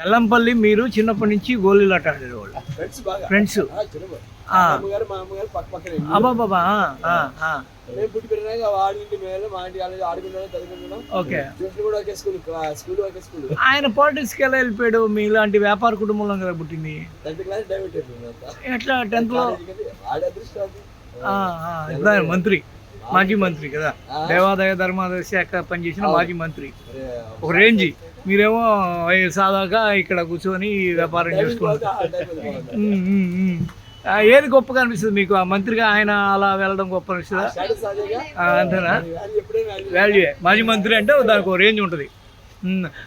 బెల్లంపల్లి మీరు చిన్నప్పటి నుంచి గోళీలాట ఆడేవాళ్ళు ఫ్రెండ్స్. అబ్బాబాబా ఓకే. ఆయన పాలిటిక్స్కి ఎలా వెళ్ళిపోయాడు? మీ ఇలాంటి వ్యాపార కుటుంబంలో కదా పుట్టింది? టెన్త్ ఎట్లా. ఇప్పుడు ఆయన మంత్రి. మాజీ మంత్రి. కదా. దేవాదాయ ధర్మాదాయ శాఖ పనిచేసిన మాజీ మంత్రి. ఒక రేంజ్. మీరేమో సాదాగా ఇక్కడ కూర్చొని వ్యాపారం చేసుకుంటారు ఏది గొప్పగా అనిపిస్తుంది మీకు? ఆ మంత్రిగా ఆయన అలా వెళ్ళడం గొప్ప అనిపిస్తుందా? అంతేనా? వాల్యూ మాజీ మంత్రి అంటే దానికి ఒక రేంజ్ ఉంటుంది.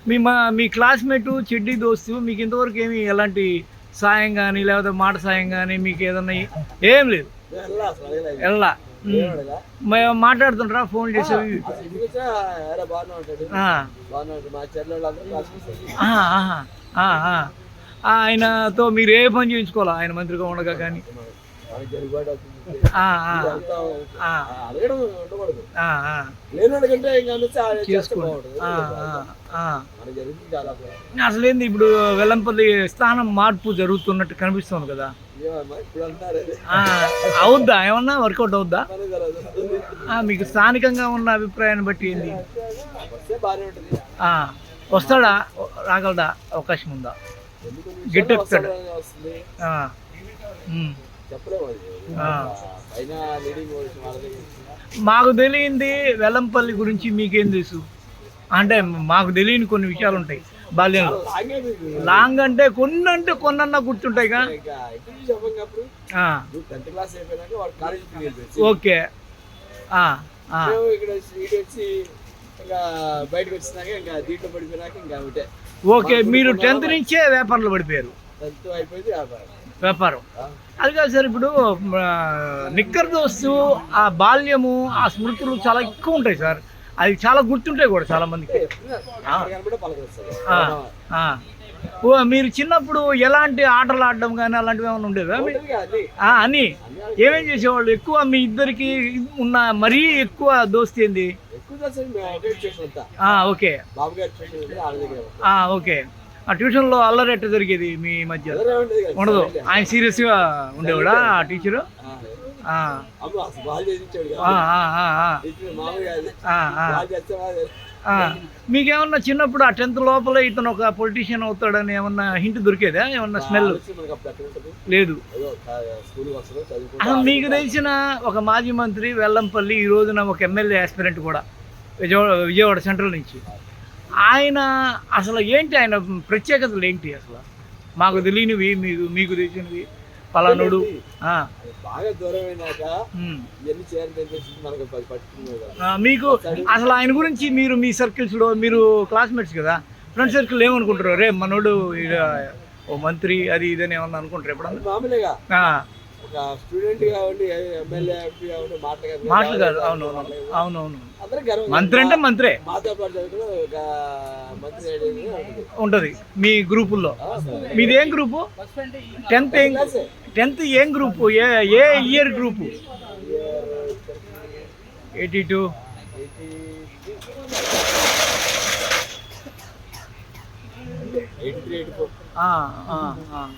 మీ మా మీ క్లాస్మేట్ చెడ్డీ దోస్తు మీకు ఇంతవరకు ఏమి ఎలాంటి సాయం కానీ లేకపోతే మాట సాయం కానీ మీకు ఏదన్నా ఏం లేదు. వెళ్ళా మేము. మాట్లాడుతుంటారా ఫోన్ చేసి. అసలు ఇంటికి వచ్చినా, "ఏరా, బాగానే ఉంటాడు ఆ, బాగానే ఉంటాడు మా చెల్లె వాళ్ళందరూ క్లాస్ మిస్ ఆ, ఆహా, ఆ, ఆ. ఆ, ఆయనతో మీరు ఏ పని చేయించుకోవాలా? ఆయన మంత్రిగా ఉండగా కానీ. అడగడం ఉండకూడదు. అసలు ఏంది ఇప్పుడు వెల్లంపల్లి స్థానం మార్పు జరుగుతున్నట్టు కనిపిస్తుంది కదా. అవుద్దా? ఏమన్నా వర్కౌట్ అవుద్దా? మీకు స్థానికంగా ఉన్న అభిప్రాయాన్ని బట్టి ఏంది? వస్తాడా? రాగలడా? అవకాశం ఉందా? ఎక్కుతాడు. మాకు తెలియంది వెల్లంపల్లి గురించి మీకేం తెలుసు? అంటే మాకు తెలియని కొన్ని విషయాలు ఉంటాయి. బాల్యంలో లాగే అంటే కొన్ని అంటే కొన్నన్నా వెళ్ళిపోయి ఓకే. ఓకే మీరు టెన్త్ నుంచే వ్యాపారంలో పడిపోయారు. వ్యాపారం. అది కాదు సార్ ఇప్పుడు నిక్కర్ దోస్తు ఆ బాల్యము ఆ స్మృతులు చాలా ఎక్కువ ఉంటాయి సార్. అది చాలా గుర్తుంటాయి కూడా చాలా మందికి. ఓ మీరు చిన్నప్పుడు ఎలాంటి ఆటలు ఆడడం కానీ అలాంటివి ఏమైనా ఉండేవా? అని ఏమేం చేసేవాళ్ళు? ఎక్కువ మీ ఇద్దరికి ఉన్న మరీ ఎక్కువ దోస్తీ ఏంది? ఓకే. ఓకే. ఆ ట్యూషన్లో అల్లరి ఎట్ట జరిగేది మీ మధ్య? ఉండేది. ఆయన సీరియస్గా ఉండేవాడా ఆ టీచరు మీకేమన్నా చిన్నప్పుడు ఆ టెన్త్ లోపల ఇతను ఒక పొలిటీషియన్ అవుతాడని ఏమన్నా హింట్ దొరికేదా? ఏమన్నా స్మెల్ లేదు. మీకు తెలిసిన ఒక మాజీ మంత్రి వెల్లంపల్లి ఈ రోజున ఒక ఎమ్మెల్యే ఆస్పిరెంట్ కూడా విజయవాడ విజయవాడ సెంట్రల్ నుంచి. ఆయన అసలు ఏంటి ఆయన ప్రత్యేకతలు ఏంటి అసలు? మాకు తెలియనివి మీకు మీకు తెలిసినవి. పలానుడు బాగా దూరం అయినాక. ఇవన్నీ చేయాలని మనకు మీకు అసలు ఆయన గురించి మీరు మీ సర్కిల్స్లో మీరు క్లాస్మేట్స్ కదా? ఫ్రెండ్ సర్కిల్ ఏమనుకుంటారు రే మనోడు ఓ మంత్రి అది ఇదని ఏమన్నా అనుకుంటారు ఎప్పుడన్నా? మామూలుగా. స్టూడెంట్ మాటలు కాదు. అవును అవును అవును అవును మంత్రి అంటే మంత్రే. మంత్రి ఉంటుంది. మీ గ్రూపుల్లో. మీది ఏం గ్రూపు? టెన్త్ ఏం టెన్త్ ఏం గ్రూపు? ఏ ఏ ఇయర్ గ్రూపు? Eighty two.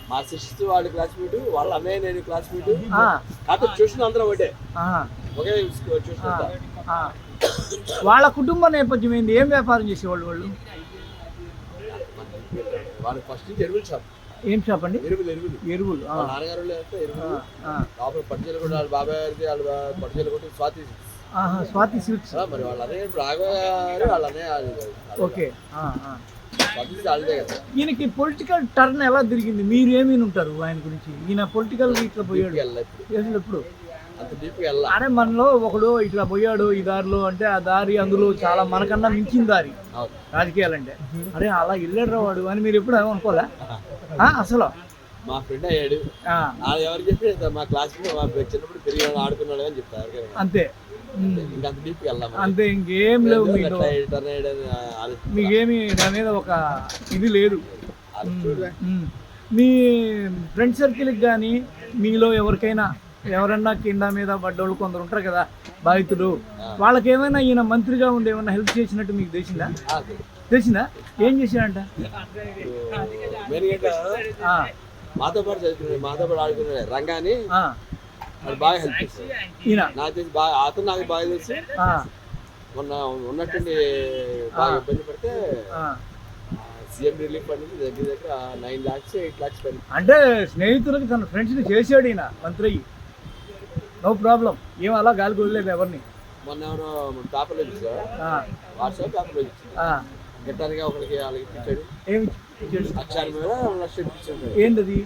మా సిక్స్త్ వాళ్ళ క్లాస్మేట్ వాళ్ళ అన్నయ్య నేను క్లాస్మేట్ కాకపోతే ట్యూషన్ అందరం ఒకటే. ఒకే ట్యూషన్ వాళ్ళ కుటుంబ నేపథ్యం ఏంది? ఏం వ్యాపారం చేసేవాళ్ళు వాళ్ళు? వాళ్ళ ఫస్ట్ నుంచి ఎరువులు షాప్. ఏం షాప్ అండి? ఎరువులు ఎరువులు. ఎరువులు నాన్నగారు ఎరువులు. లోపల పట్టుచీల కూడా వాళ్ళ బాబాయ్ గారిది వాళ్ళ పట్టుచీల కూడా స్వాతి స్వాతి స్వీట్స్ మరి వాళ్ళ అన్నయ్య ఇప్పుడు రాఘవ గారు వాళ్ళ అన్నయ్య వాళ్ళది. ఓకే ఈయనకి పొలిటికల్ టర్న్ ఎలా తిరిగింది? మీరు ఏమీ ఉంటారు ఆయన గురించి? ఈయన పొలిటికల్ ఇట్లా పోయాడు. ఎప్పుడు అరే మనలో ఒకడు ఇట్లా పోయాడు ఈ దారిలో అంటే ఆ దారి అందులో చాలా మనకన్నా మించిన దారి. అవును. రాజకీయాలంటే. అరే అలా వెళ్ళాడు వాడు అని మీరు ఎప్పుడు అనుకోలే ఆ, అసలు? మా ఫ్రెండ్ అయ్యాడు. ఎవరు చెప్పి మా క్లాస్ మా చిన్నప్పుడు పెరిగాడు ఆడుకున్నాడు అని చెప్తారు. అంతే. ఉమ్, ఇంకా అంత ఇంకేం లేవు మీకు. మీకేమి మీద ఒక ఇది లేదు. మీ ఫ్రెండ్ సర్కిల్కి కానీ మీలో ఎవరికైనా ఎవరన్నా కింద మీద పడ్డోళ్ళు కొందరు ఉంటారు కదా బాధితులు వాళ్ళకి ఏమైనా ఈయన మంత్రిగా ఉండి ఏమైనా హెల్ప్ చేసినట్టు మీకు తెలిసిందా. తెలిసిందా? ఏం ఆ, మాతో పాటు చదువుకున్నాడు మాతో పాటు ఆడుకున్నాడు రంగాని. వాడు బాగా హెల్ప్ ఈయన? నాకు తెలిసి బాగా అతను నాకు బాగా తెలిసి. మొన్న ఉన్నట్టుండి బాగా ఇబ్బంది పడితే. సీఎం రిలీఫ్ ఫండ్ దగ్గర దగ్గర నైన్ లాక్స్ ఎయిట్ లాక్స్ పని అంటే స్నేహితులకి తన ఫ్రెండ్స్ని చేసాడు ఈయన మంత్రి. నో ప్రాబ్లం ఏం అలా గాలికి వదిలేదు ఎవరిని. మొన్న ఎవరో పేపర్లో చూసా ఆ, వాట్సాప్ పేపర్లో చూసా ఆ, గిట్టారుగా ఒకరికి వాళ్ళకి ఇప్పించాడు ఏమి ఇచ్చాడు? అక్షరం మీద రెండు లక్షలు ఇప్పించాడు. ఏంటది?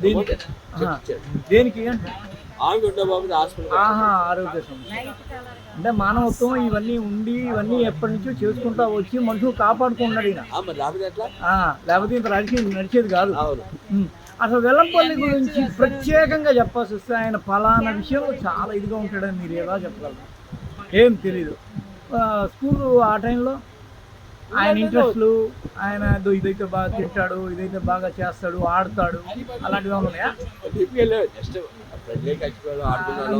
దేనికి దేనికి ఆరోగ్య సమస్య. అంటే మానవత్వం ఇవన్నీ ఉండి ఇవన్నీ ఎప్పటి నుంచో చేసుకుంటా వచ్చి మనుషులు కాపాడుకున్నాడు ఈయన. లేకపోతే ఇంత రాజకీయం నడిచేది కాదు. అసలు వెల్లంపల్లి గురించి ప్రత్యేకంగా చెప్పాల్సి వస్తే ఆయన ఫలానా విషయంలో చాలా ఇదిగా ఉంటాడని మీరు ఎలా చెప్పగలరు? ఏం తెలీదు. స్కూల్ ఆ టైంలో ఆయన ఇంట్రెస్ట్లు ఆయన ఇదో ఇదైతే బాగా తింటాడు ఇదైతే బాగా చేస్తాడు ఆడతాడు అలాంటివి ఉన్నాయా?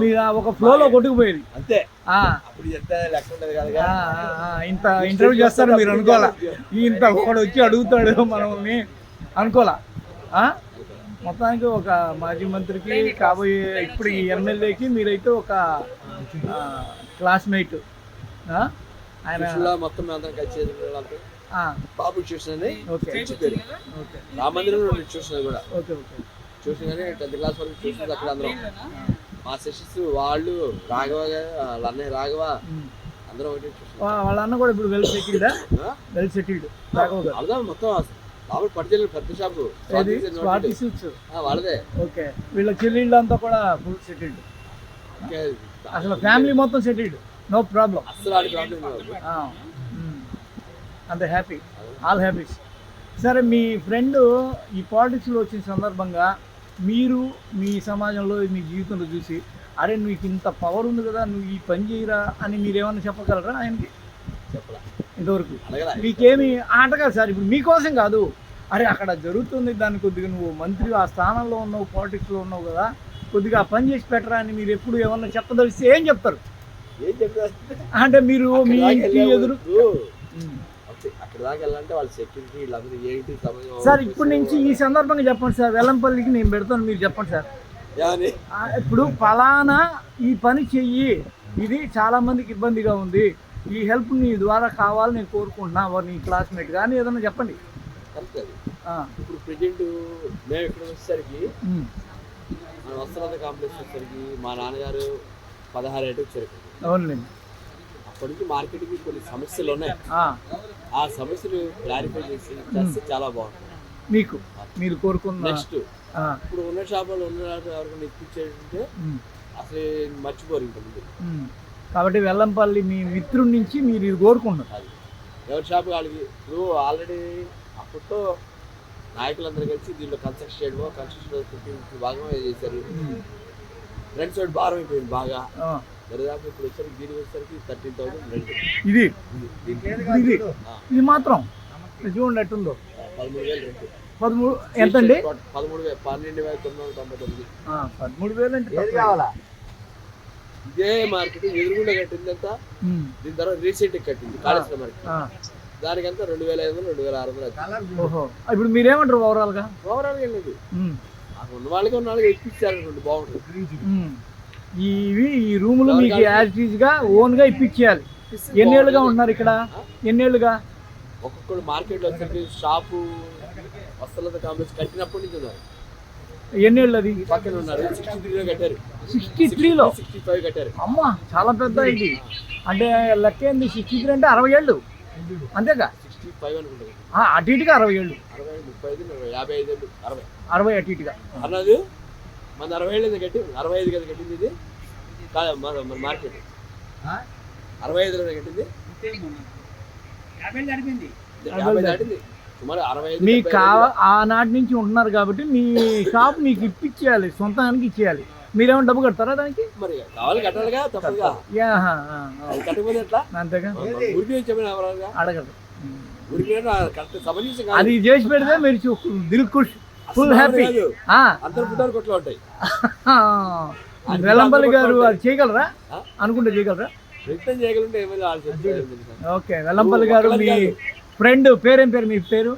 మీరు ఒక ఫ్లోలో కొట్టుకుపోయేది. అంతే. అప్పుడు చెప్తే లెక్క ఉండదు కదా ఇంత ఇంటర్వ్యూ చేస్తారు మీరు అనుకోవాలా? ఇంత ఒకడు వచ్చి అడుగుతాడు మనల్ని అనుకోవాలా? మొత్తానికి ఒక మాజీ మంత్రికి కాబోయే ఇప్పుడు ఈ ఎమ్మెల్యేకి మీరైతే ఒక క్లాస్మేట్ ఆయన మొత్తం బాబు ట్యూషన్ అని ఓకే. మంచి పేరు. ఓకే. రామ మందిరంలో ఉండే ట్యూషన్ కూడా. Okay okay. ట్యూషన్ కానీ టెన్త్ క్లాస్ వరకు ట్యూషన్ అక్కడ అందరం. మా సెషన్స్ వాళ్ళు రాఘవ వాళ్ళ అన్నయ్య రాఘవ. అందరం ఒకటి వాళ్ళ అన్న కూడా ఇప్పుడు వెల్ సెటిల్డా వెల్ సెటిల్డ్ రాఘవ్ అర్థం మొత్తం లోపల పడిచెల్లి పెద్ద షాపు. వాళ్ళదే. ఓకే. వీళ్ళ చెల్లెళ్ళు అంతా కూడా ఫుల్ సెటిల్డ్ అసలు ఫ్యామిలీ మొత్తం సెటిల్డ్ నో ప్రాబ్లం అస్సలు ఆడి ప్రాబ్లం అంత హ్యాపీ ఆల్ హ్యాపీస్ సరే మీ ఫ్రెండ్ ఈ పాలిటిక్స్లో వచ్చిన సందర్భంగా మీరు మీ సమాజంలో మీ జీవితంలో చూసి అరే నీకు ఇంత పవర్ ఉంది కదా నువ్వు ఈ పని చేయరా? అని మీరు ఏమైనా చెప్పగలరా ఆయనకి? చెప్పలా. ఇంతవరకు. మీకేమి ఆట కాదు సార్ ఇప్పుడు మీకోసం కాదు. అరే అక్కడ జరుగుతుంది దాన్ని కొద్దిగా నువ్వు మంత్రి ఆ స్థానంలో ఉన్నావు పాలిటిక్స్లో ఉన్నావు కదా కొద్దిగా ఆ పని చేసి పెట్టరా అని మీరు ఎప్పుడు ఏమన్నా చెప్పదలిస్తే ఏం చెప్తారు? ఏం చెప్తా అంటే మీరు మీ ఇంటి ఎదురు అక్కడ- దాకా వెళ్ళాలంటే వాళ్ళ సెక్యూరిటీ వీళ్ళందరూ ఏంటి సమయం సార్ ఇప్పటి నుంచి ఈ సందర్భంగా చెప్పండి సార్. వెల్లంపల్లికి నేను పెడతాను మీరు చెప్పండి సార్. ఇప్పుడు ఫలానా ఈ పని చెయ్యి. ఇది చాలా మందికి ఇబ్బందిగా ఉంది. ఈ హెల్ప్ నీ ద్వారా కావాలని నేను కోరుకుంటున్నా. నీ క్లాస్మేట్ కానీ ఏదైనా చెప్పండి. ఇప్పుడు ప్రజెంట్ మేము ఇక్కడ వచ్చేసరికి మన వస్త్రాల కాంప్లెక్స్ వచ్చేసరికి మా నాన్నగారు పదహారు వచ్చారు ఇక్కడికి. నుంచి మార్కెట్కి కొన్ని సమస్యలు ఉన్నాయి. ఆ, సమస్యలు క్లారిఫై చేసి చేస్తే చాలా బాగుంటుంది. మీకు మీరు కోరుకున్న నెక్స్ట్ ఇప్పుడు ఉన్న షాపులు ఉన్న ఎవరికైనా ఇప్పించేటంటే అసలు మర్చిపోరు ఇంకా ముందు. కాబట్టి వెల్లంపల్లి మీ మిత్రుడి నుంచి మీరు ఇది కోరుకుంటున్నారు. ఎవరి షాపు వాళ్ళకి ఇప్పుడు ఆల్రెడీ అప్పట్లో నాయకులందరూ కలిసి దీంట్లో కన్స్ట్రక్షన్ చేయడమో కన్స్ట్రక్షన్ భాగంగా చేశారు. ఫ్రెండ్స్ భారం అయిపోయింది బాగా. దరిదాపు ఇప్పుడు వచ్చేసరికి దీనికి వచ్చేసరికి థర్టీన్ థౌసండ్ రెంట్ ఇది ఇది ఇది మాత్రం ఇది చూడండి ఎట్టుందో. పదమూడు వేలు రెంట్ పదమూడు ఎంతండి? పదమూడు వేలు పన్నెండు వేల తొమ్మిది వందల తొంభై తొమ్మిది. ఆ, పదమూడు వేలు అంటే తక్కువ. ఇదే మార్కెట్ ఎదురుగుండా కట్టింది అంతా దీని తర్వాత రీసెంట్ కట్టింది కాళేశ్వరం మార్కెట్. ఆ, దానికంతా రెండు వేల ఐదు వందలు రెండు వేల ఆరు వందలు ఓహో ఇప్పుడు మీరేమంటారు ఓవరాల్ వెళ్ళింది ఉమ్, నాకు ఉన్న వాళ్ళకి ఉన్న వాళ్ళకి బాగుంటుంది. ఇవి ఈ రూములు మీకు యాజ్గా ఓన్గా ఇప్పించేయాలి. ఎన్నేళ్ళుగా ఉంటున్నారు ఇక్కడ? ఎన్నేళ్ళుగా ఒక్కొక్కడు మార్కెట్లో వచ్చేసరికి షాపు వస్త్రాలతో కాంప్లెక్స్ కట్టినప్పటి నుంచి ఉన్నారు. ఎన్నేళ్ళు అది పక్కన ఉన్నారు. సిక్స్టీ త్రీలో కట్టారు. సిక్స్టీ త్రీలో సిక్స్టీ ఫైవ్ కట్టారు. అమ్మ చాలా పెద్ద ఇది. అంటే లెక్క ఏంది సిక్స్టీ త్రీ అంటే అరవై ఏళ్ళు. అంతేగా? సిక్స్టీ ఫైవ్ అనుకుంటారు ఆ, అటు ఇటుగా అరవై ఏళ్ళు. అరవై ముప్పై ఐదు యాభై ఐదు అరవై. అరవై అటు ఇటుగా. అన్నది మన అరవై ఏళ్ళు కట్టి అరవై ఐదు కదా కట్టింది ఇది. కాదు మన మన మార్కెట్. అరవై కట్టింది. యాభై దాటింది. సుమారు అరవై ఐదు మీకు కావ ఆనాటి నుంచి ఉంటున్నారు కాబట్టి మీ షాప్ మీకు ఇప్పించేయాలి సొంతానికి ఇచ్చేయాలి. మీరేమైనా డబ్బు కడతారా దానికి? మరి కావాలి కట్టాలిగా తప్పదుగా. కట్టకపోతే ఎట్లా? అంతేగా? ఉరికి చెప్పిన అడగదు. కరెక్ట్ అది చేసి పెడితే మీరు చూ- దిల్ ఖుష్. ఫుల్ హ్యాపీ అందరు పుట్టారు కొట్లో ఉంటాయి. వెల్లంపల్లి గారు అది చేయగలరా? అనుకుంటే చేయగలరా? ఓకే వెల్లంపల్లి గారు మీ ఫ్రెండ్ పేరేం పేరు మీ పేరు?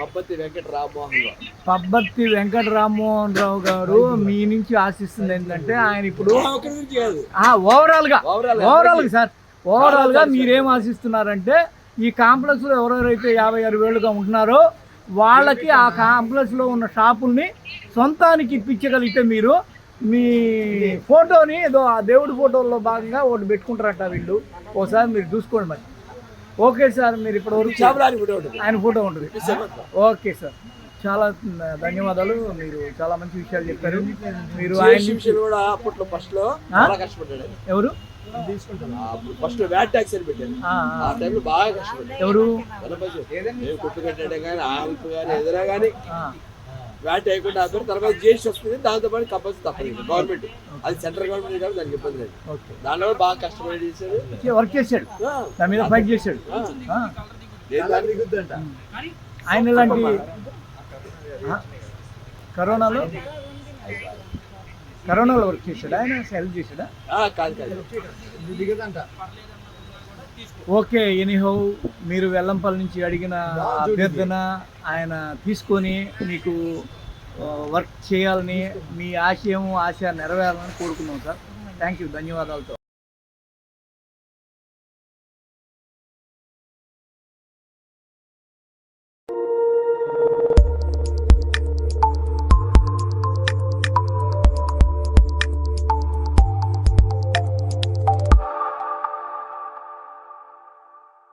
పప్పతి వెంకట రామ్మోహన్ రావు. పబ్బత్తి వెంకట రామ్మోహన్ రావు గారు మీ నుంచి ఆశిస్తుంది ఏంటంటే ఆయన ఇప్పుడు ఓవరాల్గా ఓవరాల్గా సార్ ఓవరాల్గా మీరేం ఆశిస్తున్నారంటే ఈ కాంప్లెక్స్లో ఎవరెవరైతే యాభై ఆరు వేలుగా ఉంటున్నారో వాళ్ళకి ఆ కాంప్లెక్స్లో ఉన్న షాపుల్ని సొంతానికి ఇప్పించగలిగితే మీరు మీ ఫోటోని ఏదో ఆ దేవుడి ఫోటోల్లో భాగంగా ఒకటి పెట్టుకుంటారట వీళ్ళు. ఒకసారి మీరు చూసుకోండి మరి. ఓకే సార్ మీరు ఇప్పటి వరకు ఆయన ఫోటో ఉంటుంది. Okay sir. చాలా ధన్యవాదాలు. మీరు చాలా మంచి విషయాలు చెప్పారు. మీరు ఆయన కూడా అప్పట్లో ఫస్ట్లో చాలా కష్టపడ్డాడు ఆయన. ఎవరు? ఫస్ట్ వ్యాట్ ట్యాక్స్ అని పెట్టాను ఆ. టైంలో బాగా కష్టపడ్డాడు ఎవరు? కుట్టు కట్టడం కానీ ఆ హెల్ప్ కానీ ఏదైనా కానీ వ్యాట్ వేయకుండా ఆపారు. తర్వాత జిఎస్టీ వస్తుంది. దాంతో పాటు కంపల్సరీ తప్పదు. గవర్నమెంట్. అది సెంట్రల్ గవర్నమెంట్ కాబట్టి దానికి ఇబ్బంది లేదు. ఓకే. దాంట్లో కూడా బాగా కష్టపడి చేశాడు వర్క్ చేశాడు. దాని మీద ఫైట్ చేశాడు. ఆయన ఇలాంటి ఆ, కరోనాలో? కరోనాలో వర్క్ చేశాడు? ఆయన హెల్ప్ చేశాడా? ఆ, కాదు కాదు. ఓకే ఎనీహౌ మీరు వెల్లంపల్లి నుంచి అడిగిన అభ్యర్థన ఆయన తీసుకొని మీకు వర్క్ చేయాలని మీ ఆశయం ఆశ నెరవేరాలని కోరుకున్నాం సార్. Thank you ధన్యవాదాలతో.